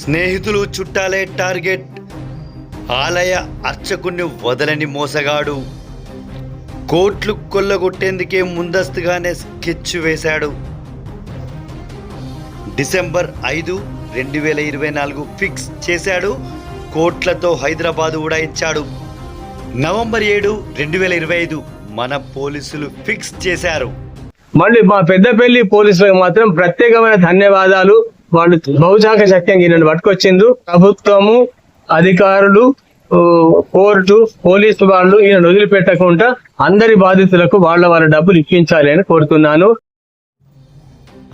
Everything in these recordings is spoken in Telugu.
స్నేహితులు చుట్టాలే టార్గెట్. ఆలయ అర్చకుణ్ణి వదలని మోసగాడు. కోట్లు కొల్లగొట్టేందుకే ముందస్తుగానే స్కెచ్ వేశాడు. డిసెంబర్ ఐదు రెండు వేల ఇరవై నాలుగు ఫిక్స్ చేశాడు. కోట్లతో హైదరాబాద్ ఉడాయించాడు. నవంబర్ ఏడు రెండు వేల ఇరవై ఐదు మన పోలీసులు ఫిక్స్ చేశారు. మళ్ళీ మా పెద్దపల్లి పోలీసులకు మాత్రం ప్రత్యేకమైన ధన్యవాదాలు. వాళ్ళు బహుశాఖ శక్తి ఈయనను పట్టుకొచ్చిండ్రు. ప్రభుత్వము అధికారులు కోర్టు పోలీసు వాళ్ళు ఈయన వదిలిపెట్టకుండా అందరి బాధితులకు వాళ్ళ వాళ్ళ డబ్బులు ఇప్పించాలి అని కోరుతున్నాను.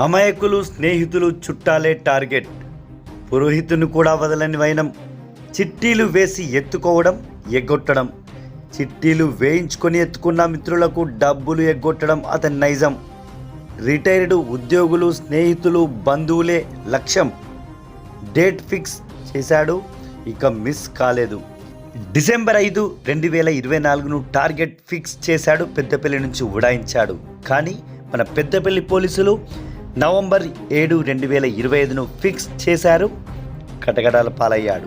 అమాయకులు స్నేహితులు చుట్టాలే టార్గెట్. పురోహితుని కూడా వదలని వైనం. చిట్టీలు వేసి ఎత్తుకోవడం ఎగ్గొట్టడం. చిట్టీలు వేయించుకొని ఎత్తుకున్న మిత్రులకు డబ్బులు ఎగ్గొట్టడం అతని నైజం. రిటైర్డ్ ఉద్యోగులు స్నేహితులు బంధువులే లక్ష్యం. డేట్ ఫిక్స్ చేశాడు. ఇక మిస్ కాలేదు. డిసెంబర్ ఐదు రెండు వేల ఇరవై నాలుగును టార్గెట్ ఫిక్స్ చేశాడు. పెద్దపల్లి నుంచి ఉడాయించాడు. కానీ మన పెద్దపల్లి పోలీసులు నవంబర్ ఏడు రెండు వేల ఇరవై ఐదును ఫిక్స్ చేశారు. కటకటాల పాలయ్యాడు.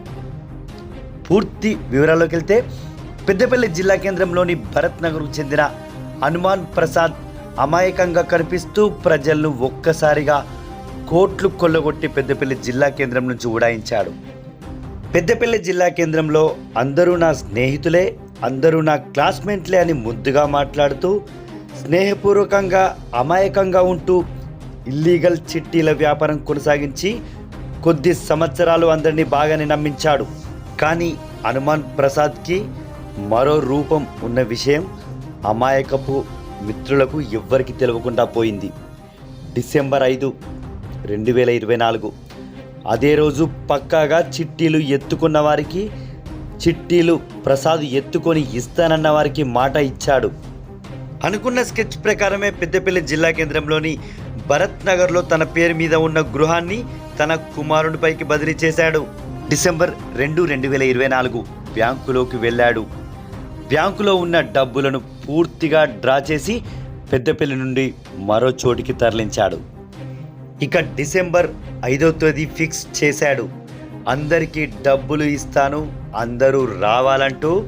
పూర్తి వివరాల్లోకి వెళ్తే పెద్దపల్లి జిల్లా కేంద్రంలోని భరత్ నగర్కు చెందిన హనుమాన్ ప్రసాద్ అమాయకంగా కనిపిస్తూ ప్రజలను ఒక్కసారిగా కోట్లు కొల్లగొట్టి పెద్దపల్లి జిల్లా కేంద్రం నుంచి ఉడాయించాడు. పెద్దపల్లి జిల్లా కేంద్రంలో అందరూ నా స్నేహితులే అందరూ నా క్లాస్మేట్లే అని ముద్దుగా మాట్లాడుతూ స్నేహపూర్వకంగా అమాయకంగా ఉంటూ ఇల్లీగల్ చిట్టీల వ్యాపారం కొనసాగించి కొద్ది సంవత్సరాలు అందరినీ బాగానే నమ్మించాడు. కానీ హనుమాన్ ప్రసాద్కి మరో రూపం ఉన్న విషయం అమాయకపు మిత్రులకు ఎవ్వరికి తెలియకుండా పోయింది. డిసెంబర్ ఐదు రెండు వేల ఇరవై నాలుగు. అదే రోజు పక్కాగా చిట్టీలు ఎత్తుకున్న వారికి చిట్టీలు ప్రసాద్ ఎత్తుకొని ఇస్తానన్న వారికి మాట ఇచ్చాడు. అనుకున్న స్కెచ్ ప్రకారమే పెద్దపల్లి జిల్లా కేంద్రంలోని భరత్ నగర్లో తన పేరు మీద ఉన్న గృహాన్ని తన కుమారునిపైకి బదిలీ చేశాడు. డిసెంబర్ రెండు రెండు వేల ఇరవై నాలుగు బ్యాంకులోకి వెళ్ళాడు. బ్యాంకులో ఉన్న డబ్బులను పూర్తిగా డ్రా చేసి పెద్దపల్లి నుండి మరో చోటికి తరలించాడు. ఇక డిసెంబర్ ఐదో తేదీ ఫిక్స్ చేశాడు. అందరికీ డబ్బులు ఇస్తాను అందరూ రావాలంటూ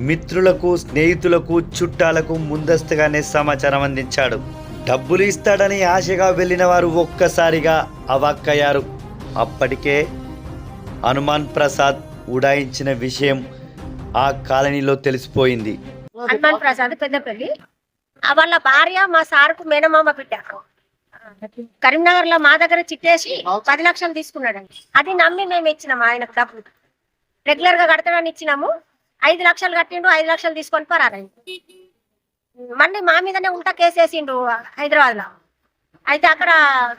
మిత్రులకు స్నేహితులకు చుట్టాలకు ముందస్తుగానే సమాచారం అందించాడు. డబ్బులు ఇస్తాడని ఆశగా వెళ్ళిన వారు ఒక్కసారిగా అవాక్కయ్యారు. అప్పటికే హనుమాన్ ప్రసాద్ ఉడాయించిన విషయం ఆ కాలనీలో తెలిసిపోయింది. హనుమాన్ ప్రసాద్ పెద్దపల్లి వాళ్ళ భార్య మా సార్కు మేనమామ బిడ్డ. కరీంనగర్లో మా దగ్గర చిట్టేసి పది లక్షలు తీసుకున్నాడండి. అది నమ్మి మేము ఇచ్చినాం ఆయనకు డబ్బులు రెగ్యులర్గా కడతాడని ఇచ్చినాము. ఐదు లక్షలు కట్టిండు ఐదు లక్షలు తీసుకొని పరారండి మళ్ళీ మా మీదనే ఉంటా కేసు వేసిండు హైదరాబాద్లో అయితే అక్కడ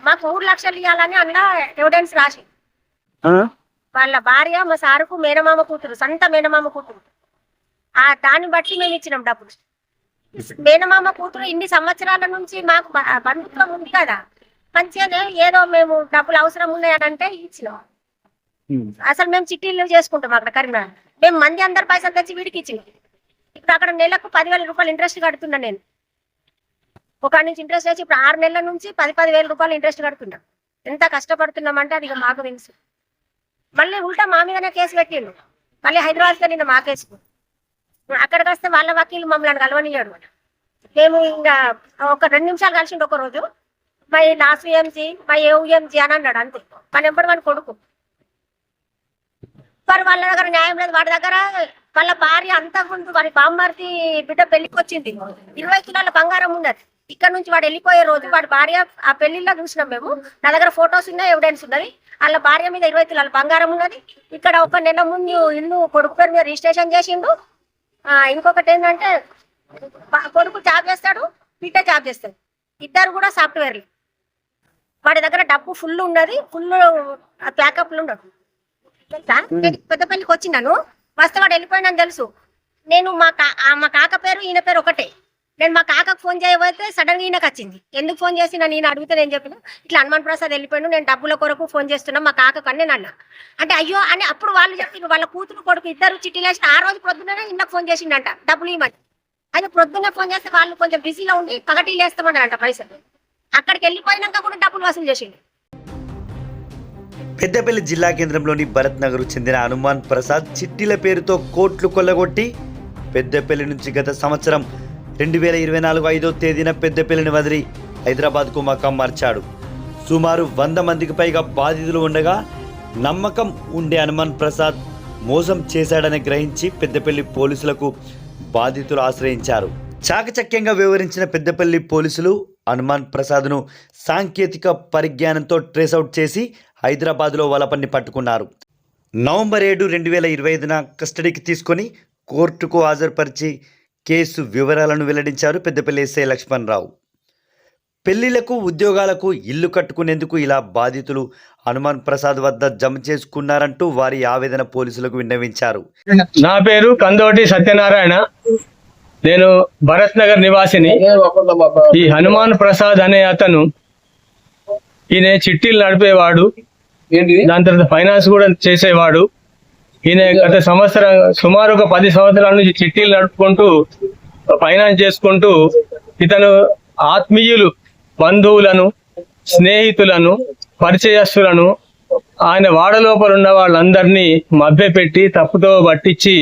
మాకు మూడు లక్షలు ఇవ్వాలని అందులో ఎవిడెన్స్ రాసి. వాళ్ళ భార్య మా సారుకు మేనమామ కూతురు సంత మేనమామ కూతురు. ఆ దాన్ని బట్టి మేము ఇచ్చినాం డబ్బులు. మేనమామ కూతురు ఇన్ని సంవత్సరాల నుంచి మాకు బంధుత్వం ఉంది కదా. మంచిగానే ఏదో మేము డబ్బులు అవసరం ఉన్నాయని అంటే ఇచ్చినాం అసలు మేము చిట్టీలు చేసుకుంటాం అక్కడ కరీంనగర్. మేము మంది అందరు పైసలు తెచ్చి వీడికి ఇచ్చినాం. ఇప్పుడు అక్కడ నెలకు పదివేల రూపాయలు ఇంట్రెస్ట్ కడుతున్నా నేను. ఒక నుంచి ఇంట్రెస్ట్ వేసి ఇప్పుడు ఆరు నెలల నుంచి పది పది వేల రూపాయలు ఇంట్రెస్ట్ కడుతున్నా. ఎంత కష్టపడుతున్నామంటే అది మాకు తెలుసు. మళ్ళీ ఉల్టా మా మీదనే కేసు పెట్టిండు. మళ్ళీ హైదరాబాద్కి నిన్న మా కేసు. అక్కడికి వస్తే వాళ్ళ వకీలు మమ్మల్ని కలవనియాడు మేము ఇంకా ఒక రెండు నిమిషాలు కలిసిండు ఒక రోజు. My last UMG my AMG అని అన్నాడు అంతే. మా నెంబర్ వన్ కొడుకు. మరి వాళ్ళ దగ్గర న్యాయం లేదు. వాడి దగ్గర వాళ్ళ భార్య అంతా ముందు వాడి బామ్మర్ది బిడ్డ పెళ్ళికి వచ్చింది. ఇరవై కిలోల బంగారం ఉన్నది. ఇక్కడ నుంచి వాడు వెళ్ళిపోయే రోజు వాడి భార్య ఆ పెళ్ళిలో చూసినాం మేము. నా దగ్గర ఫొటోస్ ఉన్నాయి ఎవిడెన్స్ ఉన్నది. వాళ్ళ భార్య మీద ఇరవై కిలోల బంగారం ఉన్నది. ఇక్కడ ఒక నెల ముందు ఇల్లు కొడుకు పేరు మీద రిజిస్ట్రేషన్ చేసిండు. ఆ, ఇంకొకటి ఏంటంటే కొడుకు జాబ్ చేస్తాడు బిడ్డ జాబ్ చేస్తాడు. ఇద్దరు కూడా సాఫ్ట్వేర్లు. వాడి దగ్గర డబ్బు ఫుల్ ఉన్నది ఫుల్ ప్యాకప్లు తెలుసా? నేను పెద్దపల్లికి వచ్చినాను వస్తే వాడు వెళ్ళిపోయినని తెలుసు. నేను మా కా మా కాక పేరు ఈయన పేరు ఒకటే. నేను మా కాకకు ఫోన్ చేయబోతే సడన్గా ఈయనకు వచ్చింది. ఎందుకు ఫోన్ చేసి నన్ను ఈయన అడిగితే నేను చెప్పిన. ఇట్లా హనుమాన్ ప్రసాద్ వెళ్ళిపోయాను నేను డబ్బుల కొరకు ఫోన్ చేస్తున్నా మా కాకకు అని నేను అంటే అయ్యో అని అప్పుడు వాళ్ళు చెప్పిన వాళ్ళ కూతురు కొడుకు ఇద్దరు చిట్టీలు వేసిన ఆ రోజు ప్రొద్దునే ఈయనకు ఫోన్ చేసిండంట డబ్బులు ఇవ్వమని. అయితే పొద్దున్నే ఫోన్ చేస్తే వాళ్ళు కొంచెం బిజీలో ఉండి పగటీలు వేస్తామన్నారంట పైసలు. అక్కడికి వెళ్ళిపోయినాక కూడా డబ్బులు వసూలు చేసిండు. పెద్దపల్లి జిల్లా కేంద్రంలోని భరత్ నగర్ చెందిన హనుమాన్ ప్రసాద్ చిట్టీల పేరుతో కోట్లు కొల్లగొట్టి పెద్దపల్లి నుంచి గత సంవత్సరం రెండు వేల ఇరవై నాలుగు ఐదో తేదీన పెద్దపల్లిని వదిలి హైదరాబాద్కు మకాం మార్చాడు. సుమారు వంద మందికి పైగా బాధితులు ఉండగా నమ్మకం ఉండే హనుమాన్ ప్రసాద్ మోసం చేశాడని గ్రహించి పెద్దపల్లి పోలీసులకు బాధితులు ఆశ్రయించారు. చాకచక్యంగా వివరించిన పెద్దపల్లి పోలీసులు హనుమాన్ ప్రసాద్ను సాంకేతిక పరిజ్ఞానంతో ట్రేస్అవుట్ చేసి హైదరాబాద్లో వలపన్ని పట్టుకున్నారు. నవంబర్ ఏడు రెండు వేల ఇరవై ఐదున కస్టడీకి తీసుకొని కోర్టుకు హాజరుపరిచి కేసు వివరాలను వెల్లడించారు పెద్దపల్లి ఎస్ఐ లక్ష్మణరావు. పెళ్ళిళ్ళకు ఉద్యోగాలకు ఇల్లు కట్టుకునేందుకు ఇలా బాధితులు హనుమాన్ ప్రసాద్ వద్ద జమ చేసుకున్నారంటూ వారి ఆవేదన పోలీసులకు విన్నవించారు. నా పేరు కందోటి సత్యనారాయణ. నేను భరత్ నగర్ నివాసిని. ఈ హనుమాన్ ప్రసాద్ అనే అతను ఈయన చిట్టీలు నడిపేవాడు. దాని తర్వాత ఫైనాన్స్ కూడా చేసేవాడు. ఈయన గత సంవత్సరం సుమారు ఒక పది సంవత్సరాల నుంచి చిట్టీలు నడుపుకుంటూ ఫైనాన్స్ చేసుకుంటూ ఇతను ఆత్మీయులు బంధువులను స్నేహితులను పరిచయస్తులను ఆయన వాడ లోపల ఉన్న వాళ్ళందరినీ మభ్యపెట్టి తప్పుతో పట్టించి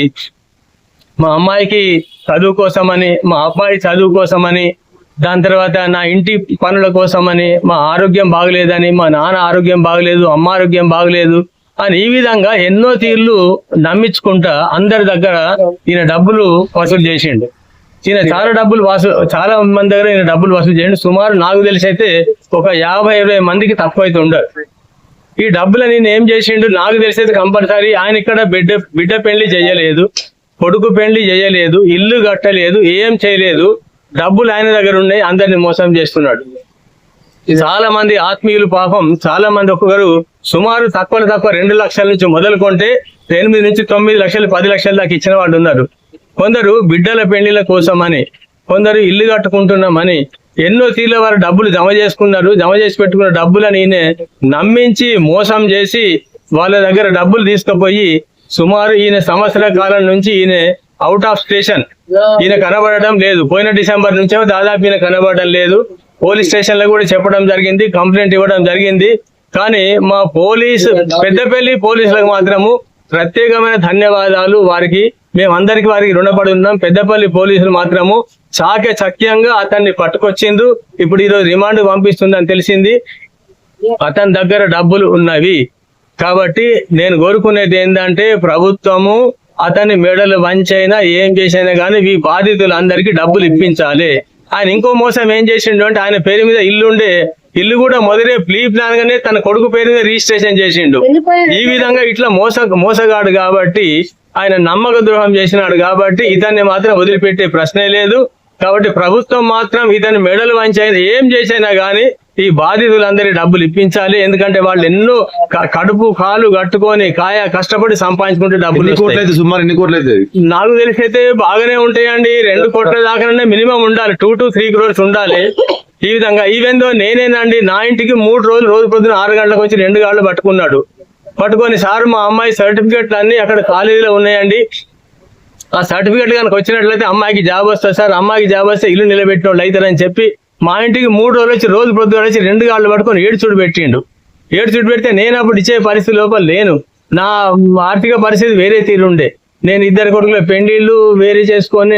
మా అమ్మాయికి చదువు కోసమని మా అబ్బాయి చదువు కోసమని దాని తర్వాత నా ఇంటి పనుల కోసమని మా ఆరోగ్యం బాగలేదని మా నాన్న ఆరోగ్యం బాగలేదు అమ్మ ఆరోగ్యం బాగలేదు అని ఈ విధంగా ఎన్నో తీర్లు నమ్మించుకుంటా అందరి దగ్గర ఈయన డబ్బులు వసూలు చేసిండు. ఈయన చాలా డబ్బులు వసూ చాలా మంది దగ్గర ఈయన డబ్బులు వసూలు చేయండి సుమారు నాకు తెలిసి అయితే ఒక యాభై ఇరవై మందికి తక్కువ అయితే ఉండదు. ఈ డబ్బులు నేను ఏం చేసిండు? నాకు తెలిసేది కంపల్సరీ ఆయన ఇక్కడ బిడ్డ బిడ్డ పెళ్ళి చేయలేదు కొడుకు పెళ్ళి చేయలేదు ఇల్లు కట్టలేదు ఏం చేయలేదు. డబ్బులు ఆయన దగ్గర ఉన్నాయి అందరిని మోసం చేస్తున్నాడు. చాలా మంది ఆత్మీయులు పాపం చాలా మంది ఒక్కొక్కరు సుమారు తక్కువ తక్కువ రెండు లక్షల నుంచి మొదలుకొంటే ఎనిమిది నుంచి తొమ్మిది లక్షలు పది లక్షల దాకా ఇచ్చిన వాళ్ళు ఉన్నారు. కొందరు బిడ్డల పెళ్ళిల కోసమని కొందరు ఇల్లు కట్టుకుంటున్నామని ఎన్నో తీర్ల వారు డబ్బులు జమ చేసుకున్నారు. జమ చేసి పెట్టుకున్న డబ్బులని ఈయన నమ్మించి మోసం చేసి వాళ్ళ దగ్గర డబ్బులు తీసుకుపోయి సుమారు ఈయన సంవత్సర కాలం నుంచి ఈయన అవుట్ ఆఫ్ స్టేషన్ ఈయన కనబడడం లేదు. పోయిన డిసెంబర్ నుంచే దాదాపు ఈయన కనబడడం లేదు. పోలీస్ స్టేషన్లో కూడా చెప్పడం జరిగింది కంప్లైంట్ ఇవ్వడం జరిగింది. కానీ మా పోలీస్ పెద్దపల్లి పోలీసులకు మాత్రము ప్రత్యేకమైన ధన్యవాదాలు. వారికి మేమందరికి వారికి రుణపడి ఉన్నాం. పెద్దపల్లి పోలీసులు మాత్రము చాకే చక్యంగా అతన్ని పట్టుకొచ్చిండ్రు. ఇప్పుడు ఈరోజు రిమాండ్ పంపిస్తుందని తెలిసింది. అతని దగ్గర డబ్బులు ఉన్నవి. కాబట్టి నేను కోరుకునేది ఏంటంటే ప్రభుత్వము అతని మెడలు వంచైనా ఏం చేసైనా కానీ ఈ బాధితులందరికీ డబ్బులు ఇప్పించాలి. ఆయన ఇంకో మోసం ఏం చేసిండు అంటే ఆయన పేరు మీద ఇల్లు ఉండే ఇల్లు కూడా మొదలే ప్లీ ప్లాన్ గానే తన కొడుకు పేరు మీద రిజిస్ట్రేషన్ చేసిండు. ఈ విధంగా ఇట్లా మోస మోసగాడు కాబట్టి ఆయన నమ్మక ద్రోహం చేసినాడు కాబట్టి ఇతన్ని మాత్రం వదిలిపెట్టే ప్రశ్నే లేదు. కాబట్టి ప్రభుత్వం మాత్రం ఇతని మెడలు వంచైనా ఏం చేసైనా గానీ ఈ బాధితులందరి డబ్బులు ఇప్పించాలి. ఎందుకంటే వాళ్ళు ఎన్నో కడుపు కాలు కట్టుకొని కాయ కష్టపడి సంపాదించుకుంటే డబ్బులు ఎన్ని కోట్లు వస్తాయి. అయితే సుమారు ఎన్ని కోట్లు అయితే? నాకు తెలిసి అయితే బాగానే ఉంటాయండి. రెండు కోట్ల దాకానే మినిమం ఉండాలి. టూ టు త్రీ క్రోర్స్ ఉండాలి. ఈ విధంగా ఈవెందో నేనేనండి నా ఇంటికి మూడు రోజులు రోజు పొద్దున ఆరు గంటలకు వచ్చి రెండు గాళ్ళు పట్టుకున్నాడు. పట్టుకొని సార్ మా అమ్మాయి సర్టిఫికెట్లు అన్ని అక్కడ కాలేజీలో ఉన్నాయండి. ఆ సర్టిఫికెట్ కనుక వచ్చినట్లయితే అమ్మాయికి జాబ్ వస్తుంది సార్. అమ్మాయికి జాబ్ వస్తే ఇల్లు నిలబెట్టిన వాళ్ళు అవుతారని చెప్పి మా ఇంటికి మూడు రోజులు వచ్చి రోజు పొద్దున వచ్చి రెండు గాళ్ళు పట్టుకొని ఏడు చూడు పెట్టిండు. ఏడు చూడు పెడితే నేను అప్పుడు ఇచ్చే పరిస్థితి లోపల లేను. నా ఆర్థిక పరిస్థితి వేరే తీరుండే నేను ఇద్దరు కొడుకుల పెండిళ్ళు వేరే చేసుకొని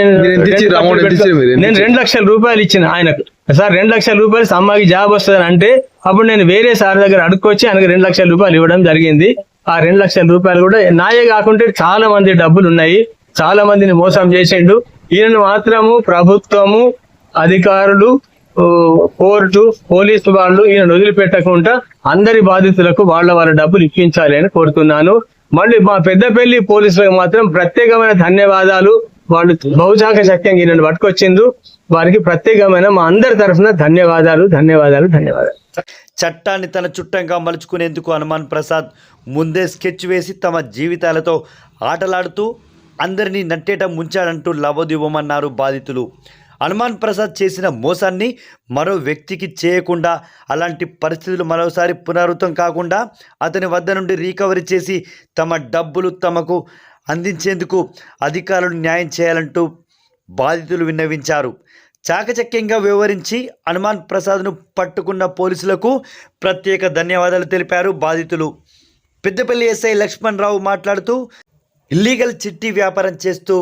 నేను? రెండు లక్షల రూపాయలు ఇచ్చిన ఆయనకు. సార్ రెండు లక్షల రూపాయలు అమ్మాయికి జాబ్ వస్తుంది అంటే అప్పుడు నేను వేరే సార్ దగ్గర అడుక్కొచ్చి ఆయనకు రెండు లక్షల రూపాయలు ఇవ్వడం జరిగింది. ఆ రెండు లక్షల రూపాయలు కూడా నాయే కాకుంటే చాలా మంది డబ్బులు ఉన్నాయి. చాలా మందిని మోసం చేసిండు. ఈయనను మాత్రము ప్రభుత్వము అధికారులు కోర్టు పోలీసు వాళ్ళు ఈయన వదిలిపెట్టకుండా అందరి బాధితులకు వాళ్ళ వాళ్ళ డబ్బులు ఇప్పించాలి అని కోరుతున్నాను. మళ్ళీ మా పెద్దపల్లి పోలీసులకు మాత్రం ప్రత్యేకమైన ధన్యవాదాలు. వాళ్ళు బహుజాక శక్యంగా ఈయనను పట్టుకొచ్చిండ్రు. వారికి ప్రత్యేకమైన మా అందరి తరఫున ధన్యవాదాలు ధన్యవాదాలు ధన్యవాదాలు. చట్టాన్ని తన చుట్టంగా మలుచుకునేందుకు హనుమాన్ ప్రసాద్ ముందే స్కెచ్ వేసి తమ జీవితాలతో ఆటలాడుతూ అందరినీ నట్టేట ముంచాడంటూ లవదివ్వమన్నారు బాధితులు. హనుమాన్ ప్రసాద్ చేసిన మోసాన్ని మరో వ్యక్తికి చేయకుండా అలాంటి పరిస్థితులు మరోసారి పునరావృతం కాకుండా అతని వద్ద నుండి రీకవరీ చేసి తమ డబ్బులు తమకు అందించేందుకు అధికారులు న్యాయం చేయాలంటూ బాధితులు విన్నవించారు. చాకచక్యంగా వివరించి హనుమాన్ ప్రసాద్ను పట్టుకున్న పోలీసులకు ప్రత్యేక ధన్యవాదాలు తెలిపారు బాధితులు. పెద్దపల్లి ఎస్ఐ లక్ష్మణ్ రావు మాట్లాడుతూ ఇల్లీగల్ చిట్టి వ్యాపారం చేస్తూ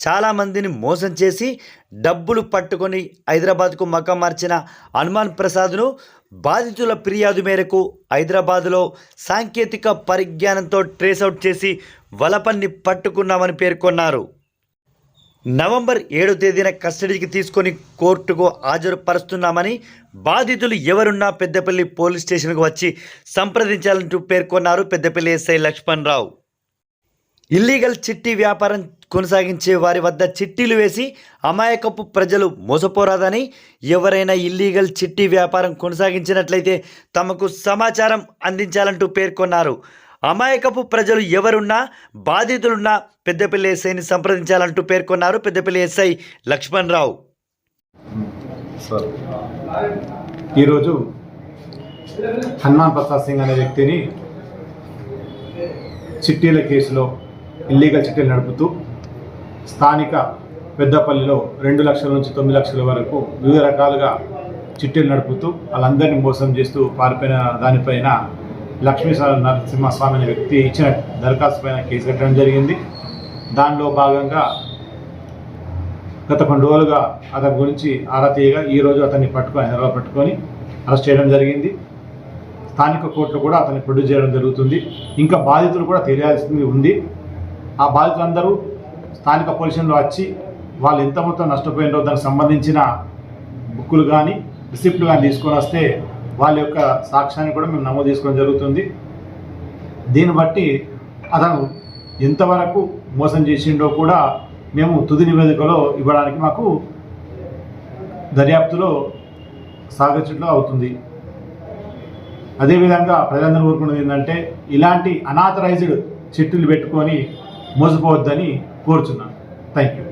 చాలా మందిని మోసం చేసి డబ్బులు పట్టుకొని హైదరాబాద్కు మకం మార్చిన హనుమాన్ ప్రసాద్ను బాధితుల ఫిర్యాదు మేరకు హైదరాబాదులో సాంకేతిక పరిజ్ఞానంతో ట్రేస్అవుట్ చేసి వలపన్ని పట్టుకున్నామని పేర్కొన్నారు. నవంబర్ ఏడో తేదీన కస్టడీకి తీసుకొని కోర్టుకు హాజరుపరుస్తున్నామని బాధితులు ఎవరున్నా పెద్దపల్లి పోలీస్ స్టేషన్కు వచ్చి సంప్రదించాలంటూ పేర్కొన్నారు పెద్దపల్లి ఎస్ఐ లక్ష్మణ్ రావు ఇల్లీగల్ చిట్టి వ్యాపారం కొనసాగించే వారి వద్ద చిట్టీలు వేసి అమాయకపు ప్రజలు మోసపోరాదని ఎవరైనా ఇల్లీగల్ చిట్టి వ్యాపారం కొనసాగించినట్లయితే తమకు సమాచారం అందించాలంటూ పేర్కొన్నారు. అమాయకపు ప్రజలు ఎవరున్నా బాధితులున్నా పెద్దపల్లి ఎస్ఐని సంప్రదించాలంటూ పేర్కొన్నారు పెద్దపల్లి ఎస్ఐ లక్ష్మణ్ రావు ఈరోజు హనుమాన్ ప్రసాద్ సింగ్ అనే వ్యక్తిని చిట్టీల కేసులో ఇల్లీగల్ చిట్టీలు నడుపుతూ స్థానిక పెద్దపల్లిలో రెండు లక్షల నుంచి తొమ్మిది లక్షల వరకు వివిధ రకాలుగా చిట్టీలు నడుపుతూ వాళ్ళందరినీ మోసం చేస్తూ పారిపోయిన దానిపైన లక్ష్మీ నరసింహస్వామి అనే వ్యక్తి ఇచ్చిన దరఖాస్తు పైన కేసు కట్టడం జరిగింది. దానిలో భాగంగా గత కొన్ని రోజులుగా అతని గురించి ఆరా తీయగా ఈ రోజు అతన్ని పట్టుకొని హైదరాబాద్ పట్టుకొని అరెస్ట్ చేయడం జరిగింది. స్థానిక కోర్టులు కూడా అతన్ని ప్రొడ్యూస్ చేయడం జరుగుతుంది. ఇంకా బాధితులు కూడా తెలియాల్సింది ఉంది. ఆ బాధితులందరూ స్థానిక పొజిషన్లో వచ్చి వాళ్ళు ఎంత మొత్తం నష్టపోయినో దానికి సంబంధించిన బుక్కులు కానీ రిసిప్ట్లు కానీ తీసుకొని వస్తే వాళ్ళ యొక్క సాక్ష్యాన్ని కూడా మేము నమోదు చేసుకోవడం జరుగుతుంది. దీన్ని బట్టి అతను ఎంతవరకు మోసం చేసిండో కూడా మేము తుది నివేదికలో ఇవ్వడానికి మాకు దర్యాప్తులో సాగించడం అవుతుంది. అదేవిధంగా ప్రజలందరూ కోరుకున్నది ఏంటంటే ఇలాంటి అనాథరైజ్డ్ చెట్టులు పెట్టుకొని మోసపోవద్దని కోరుచున్నాను. Thank you